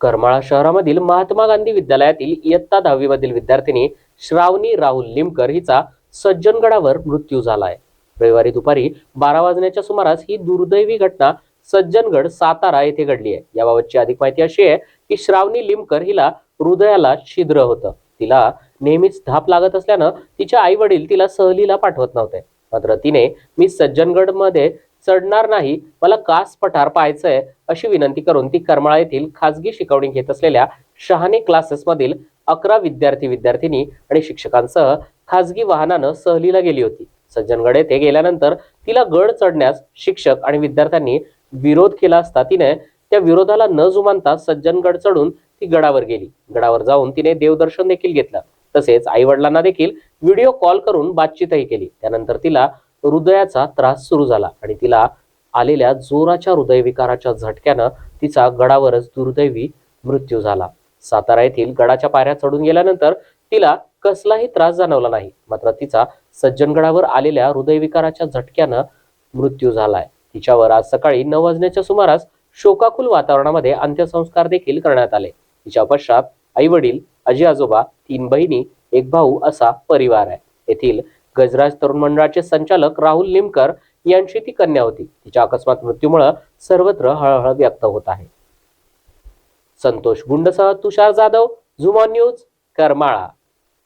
करमाळा शहरामधील महात्मा गांधी विद्यालयातील इयत्ता दहावी मधील विद्यार्थिनी श्रावणी राहुल लिमकर हिचा सज्जनगडावर मृत्यू झाला आहे रविवारी दुपारी बारा वाजण्याच्या सुमारास ही दुर्दैवी घटना सज्जनगड सातारा येथे घडली आहे. याबाबतची अधिक माहिती अशी आहे की श्रावणी लिमकर हिला हृदयाला छिद्र होतं. तिला नेहमीच धाप लागत असल्यानं तिच्या आई वडील तिला सहलीला पाठवत नव्हते. मात्र तिने मी सज्जनगडमध्ये चढणार नाही मला कास पठार पाहायचंय अशी विनंती करून ती करमाळा येथील खासगी शिकवणी घेत असलेल्या शहाणे क्लासेस मधील अकरा विद्यार्थी विद्यार्थिनी आणि शिक्षकांसह खासगी वाहनानं सहलीला गेली होती. सज्जनगड येथे गेल्यानंतर तिला गड चढण्यास शिक्षक आणि विद्यार्थ्यांनी विरोध केला असता तिने त्या विरोधाला न जुमानता सज्जनगड चढून ती गडावर गेली. गडावर जाऊन तिने देवदर्शन देखील घेतलं. तसेच आई वडिलांना देखील व्हिडिओ कॉल करून बातचीतही केली. त्यानंतर तिला हृदयाचा त्रास सुरू झाला आणि तिला आलेल्या जोराच्या हृदयविकाराच्या झटक्यानं तिचा गडावरच दुर्दैवी मृत्यू झाला. सातारा येथील गडाच्या पायऱ्या चढून गेल्यानंतर तिला कसलाही त्रास जाणवला नाही मात्र तिचा सज्जनगडावर आलेल्या हृदयविकाराच्या झटक्यानं मृत्यू झालाय. तिच्यावर आज सकाळी नऊ वाजण्याच्या सुमारास शोकाकुल वातावरणामध्ये अंत्यसंस्कार देखील करण्यात आले. तिच्या पश्चात आई वडील आजी आजोबा तीन बहिणी एक भाऊ असा परिवार आहे. येथील गजराज तरुण मंडळाचे संचालक राहुल लिमकर यांची ती कन्या होती. तिच्या अकस्मात मृत्यूमुळे सर्वत्र हळहळ व्यक्त होत आहे. संतोष गुंडसह तुषार जाधव झुमॉन न्यूज करमाळा.